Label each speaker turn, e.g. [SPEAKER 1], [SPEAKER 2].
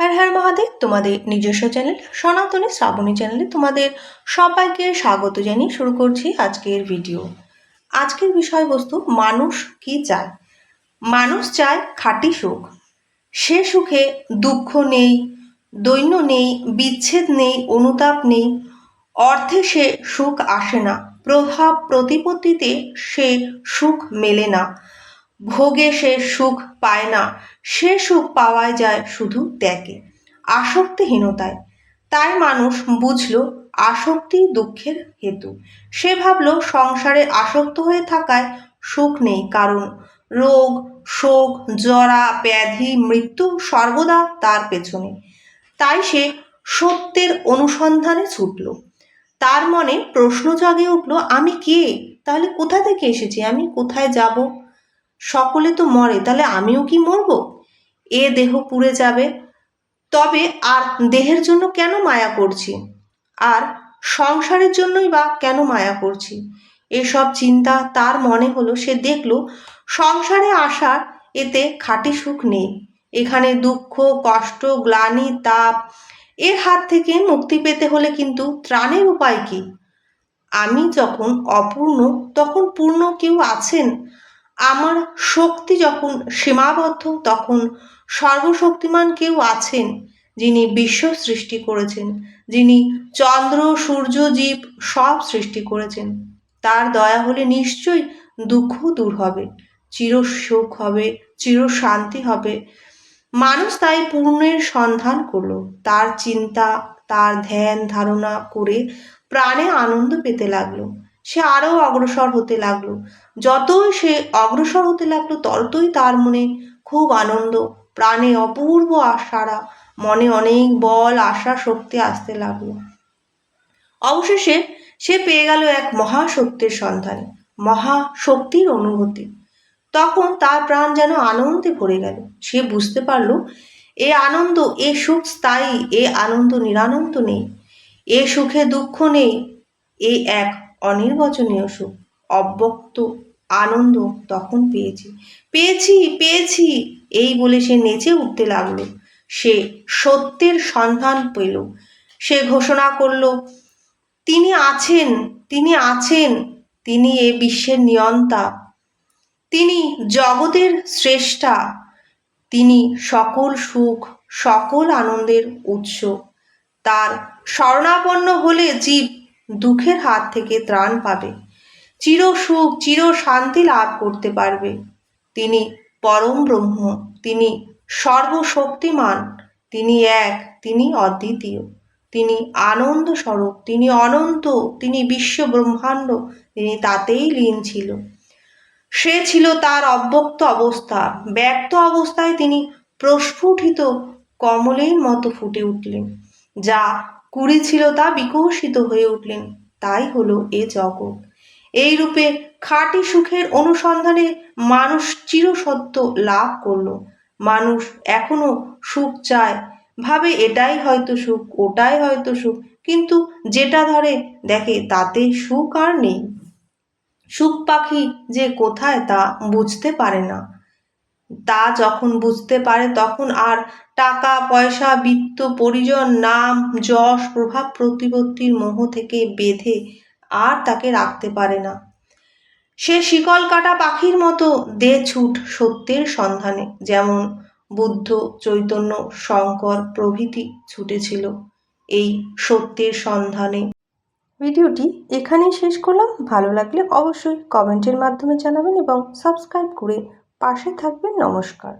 [SPEAKER 1] হ্যার হ্যার মহাদেব, তোমাদের নিজস্ব চ্যানেল সনাতনী শ্রাবণী চ্যানেলে তোমাদের সবাইকে স্বাগত জানিয়ে শুরু করছি আজকের ভিডিও। আজকের বিষয়বস্তু, মানুষ কি চায়? মানুষ চায় খাঁটি সুখ। সে সুখে দুঃখ নেই, দৈন্য নেই, বিচ্ছেদ নেই, অনুতাপ নেই। অর্থে সে সুখ আসে না, প্রভাব প্রতিপত্তিতে সে সুখ মেলে না। ভোগে সে সুখ পায় না, সে সুখ পাওয়াই যায় শুধু ত্যাগে, আসক্তিহীনতায়। তাই মানুষ বুঝল, আসক্তি দুঃখের হেতু। সে ভাবল, সংসারে আসক্ত হয়ে থাকায় সুখ নেই, কারণ রোগ, শোক, জরা, ব্যাধি, মৃত্যু সর্বদা তার পেছনে। তাই সে সত্যের অনুসন্ধানে ছুটল। তার মনে প্রশ্ন জাগে উঠল, আমি কে? তাহলে কোথা থেকে এসেছি? আমি কোথায় যাব? সকলে তো মরে, তাহলে আমিও কি মরব? এ দেহ পুড়ে যাবে। তবে আর দেহের জন্য কেন মায়া করছি? আর সংসারের জন্যই বা কেন মায়া করছি? এসব চিন্তা তার মনে হলো, সে দেখল সংসারে আসার এতে খাঁটি সুখ নেই। এখানে দুঃখ, কষ্ট, গ্লানি, তাপ এর হাত থেকে মুক্তি পেতে হলে কিন্তু ত্রাণের উপায় কি? আমি যখন অপূর্ণ, তখন পূর্ণ কেউ আছেন? আমার শক্তি যখন সীমাবদ্ধ, তখন সর্বশক্তিমান কেউ আছেন যিনি বিশ্ব সৃষ্টি করেছেন, যিনি চন্দ্র, সূর্য, জীব সব সৃষ্টি করেছেন। তার দয়া হলে নিশ্চয়ই দুঃখ দূর হবে চির সুখ হবে চির শান্তি হবে। মানুষ তাই পূর্ণের সন্ধান করল। তার চিন্তা, তার ধ্যান ধারণা করে প্রাণে আনন্দ পেতে লাগল। সে আরও অগ্রসর হতে লাগল। যতই সে অগ্রসর হতে লাগল, ততই তার মনে খুব আনন্দ, প্রাণে অপূর্ব আশারা মনে অনেক বল, আশা, শক্তি আসতে লাগল। অবশেষে সে পেয়ে গেল এক মহাশক্তির সন্ধানে, মহাশক্তির অনুভূতি। তখন তার প্রাণ যেন আনন্দে ভরে গেল। সে বুঝতে পারল, এ আনন্দ, এ সুখ স্থায়ী, এ আনন্দ নিরানন্দ নেই, এ সুখে দুঃখ নেই, এ এক অনির্বচনীয় সুখ, অব্যক্ত আনন্দ তখন পেয়েছি। পেয়েছি পেয়েছি, এই বলে সে নেচে উঠতে লাগল। সে সত্যের সন্ধান পেল। সে ঘোষণা করল, তিনি আছেন তিনি আছেন, তিনি এ বিশ্বের নিয়ন্তা। তিনি জগতের শ্রেষ্ঠা। তিনি সকল সুখ, সকল আনন্দের উৎস। তার শরণাপন্ন হলে জীব দুঃখের হাত থেকে ত্রাণ পাবে। চির সুখ, চির শান্তি লাভ করতে পারবে। তিনি পরম ব্রহ্ম, তিনি সর্বশক্তিমান, তিনি এক, তিনি অদ্বিতীয়। তিনি আনন্দ স্বরূপ, তিনি অনন্ত, তিনি বিশ্ব ব্রহ্মাণ্ড, তিনি তাতেই লীন ছিল। সে ছিল তার অব্যক্ত অবস্থা। ব্যক্ত অবস্থায় তিনি প্রস্ফুটিত কমলের মতো ফুটে উঠলেন, যা কুড়ি ছিল তা বিকশিত হয়ে উঠলেন। তাই হলো এ জগৎ। এই রূপে খাঁটি সুখের অনুসন্ধানে মানুষ চিরসত্য লাভ করল। মানুষ এখনও সুখ চায়। ভাবে এটাই হয়তো সুখ, ওটাই হয়তো সুখ, কিন্তু যেটা ধরে দেখে তাতে সুখ আর নেই। সুখ পাখি যে কোথায় তা বুঝতে পারে না। তা যখন বুঝতে পারে তখন আর টাকা, পয়সা, বিত্ত, পরিজন, নাম, যশ, প্রভাব প্রতিপত্তির মোহ থেকে বেঁধে আর তাকে রাখতে পারে না। সে শিকল কাটা পাখির মতো দে ছুট সত্যের সন্ধানে। যেমন বুদ্ধ, চৈতন্য, শঙ্কর প্রভৃতি ছুটেছিল এই সত্যের সন্ধানে। ভিডিওটি এখানেই শেষ করলাম। ভালো লাগলে অবশ্যই কমেন্টের মাধ্যমে জানাবেন এবং সাবস্ক্রাইব করে পাশে থাকবেন নমস্কার।